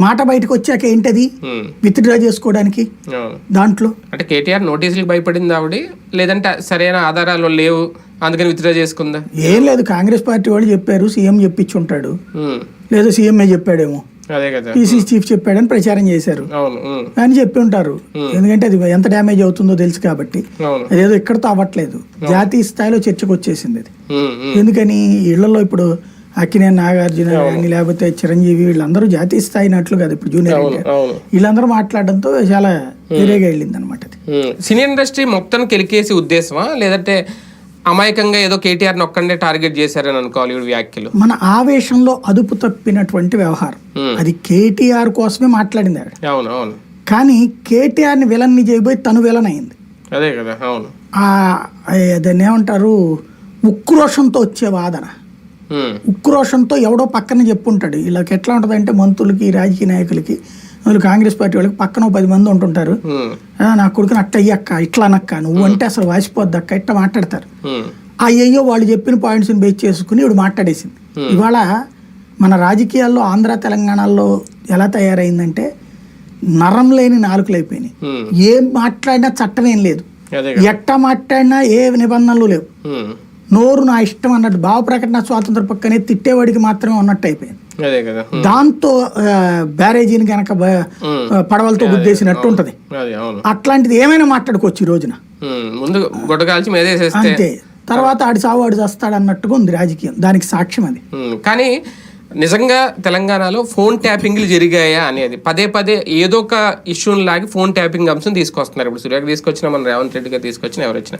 మాట బయటకు వచ్చాక ఏంటది? విత్డ్రా చేసుకోవడానికి దాంట్లో? అంటే కేటీఆర్ నోటీసులకు భయపడింది ఆవిడ? లేదంటే సరైన ఆధారాలు లేవు అందుకని విత్డ్రా చేసుకుందా? ఏం లేదు కాంగ్రెస్ పార్టీ వాళ్ళు చెప్పారు సీఎం చెప్పించి ఉంటాడు. లేదా సీఎంఏ చెప్పాడేమో. అదే కదా. పీసీ చీఫ్ చెప్పాడని ప్రచారం చేశారు. అని చెప్పి ఉంటారు. ఎందుకంటే అది ఎంత డ్యామేజ్ అవుతుందో తెలుసు కాబట్టి. అదేదో ఇక్కడతో అవ్వట్లేదు. జాతీయ స్థాయిలో చర్చకు వచ్చేసింది అది. ఎందుకని ఇళ్ళలో ఇప్పుడు అక్కినేని నాగార్జున కానీ లేకపోతే చిరంజీవి వీళ్ళందరూ జాతీయ స్థాయి నట్లు కదా ఇప్పుడు జూనియర్ వీళ్ళందరూ మాట్లాడడంతో చాలా వేరేగా వెళ్ళింది అనమాట సినీ ఇండస్ట్రీ మొత్తం కెలికేసి ఉద్దేశమా? లేదంటే అమాయకంగా ఏదో కేటీఆర్ ఒక్కడే టార్గెట్ చేశారని అనుకోవాలి వ్యాఖ్యలు? మన ఆవేశంలో అదుపు తప్పినటువంటి వ్యవహారం. అది కేటీఆర్ కోసమే మాట్లాడింది ఆవిడ. అవును అవును. కానీ కేటీఆర్ని విలన్ని చేయబోయి తను విలన్ అయింది. అదే కదా అవును. దాన్ని ఏమంటారు ఉక్రోషంతో వచ్చే వాదన. ఉక్రోషంతో ఎవడో పక్కన చెప్పుంటాడు. వీళ్ళకి ఎట్లా ఉంటుందంటే మంత్రులకి రాజకీయ నాయకులకి వాళ్ళు కాంగ్రెస్ పార్టీ వాళ్ళకి పక్కన పది మంది ఉంటుంటారు. ఉమ్, "ఆ, నా కొడుకుని అట్ట అయ్యక్క ఇట్లా అనక్క నువ్వు అంటే అసలు వాసిపోద్ది అక్క ఇట్ట మాట్లాడతారు. అయ్యయ్యో వాళ్ళు చెప్పిన పాయింట్స్ని బేస్ చేసుకుని ఇప్పుడు మాట్లాడేసింది. ఇవాళ మన రాజకీయాల్లో ఆంధ్ర తెలంగాణలో ఎలా తయారైందంటే నరం లేని నాలుకలు అయిపోయినాయి. ఏం మాట్లాడినా చట్టం ఏం లేదు. ఎట్ట మాట్లాడినా ఏ నిబంధనలు లేవు. నోరు నా ఇష్టం అన్నట్టు భావ ప్రకటన స్వాతంత్ర పక్కనే తిట్టేవాడికి మాత్రమే ఉన్నట్టు అయిపోయింది. దాంతో బ్యారేజీని కనుక పడవలతో గుద్దేసినట్టు ఉంటది. అట్లాంటిది ఏమైనా మాట్లాడుకోవచ్చు ఈ రోజున. ముందు అంతే. తర్వాత ఆడి సావు ఆడు చేస్తాడు అన్నట్టుగా ఉంది రాజకీయం. దానికి సాక్ష్యం అది. కానీ నిజంగా తెలంగాణలో ఫోన్ ట్యాపింగ్లు జరిగాయా అనేది పదే పదే ఏదో ఒక ఇష్యూని లాగి ఫోన్ ట్యాపింగ్ అంశం తీసుకొస్తున్నారు. ఇప్పుడు సూర్యాకి తీసుకొచ్చిన మన రేవంత్ రెడ్డి గారు తీసుకొచ్చిన ఎవరు వచ్చినా.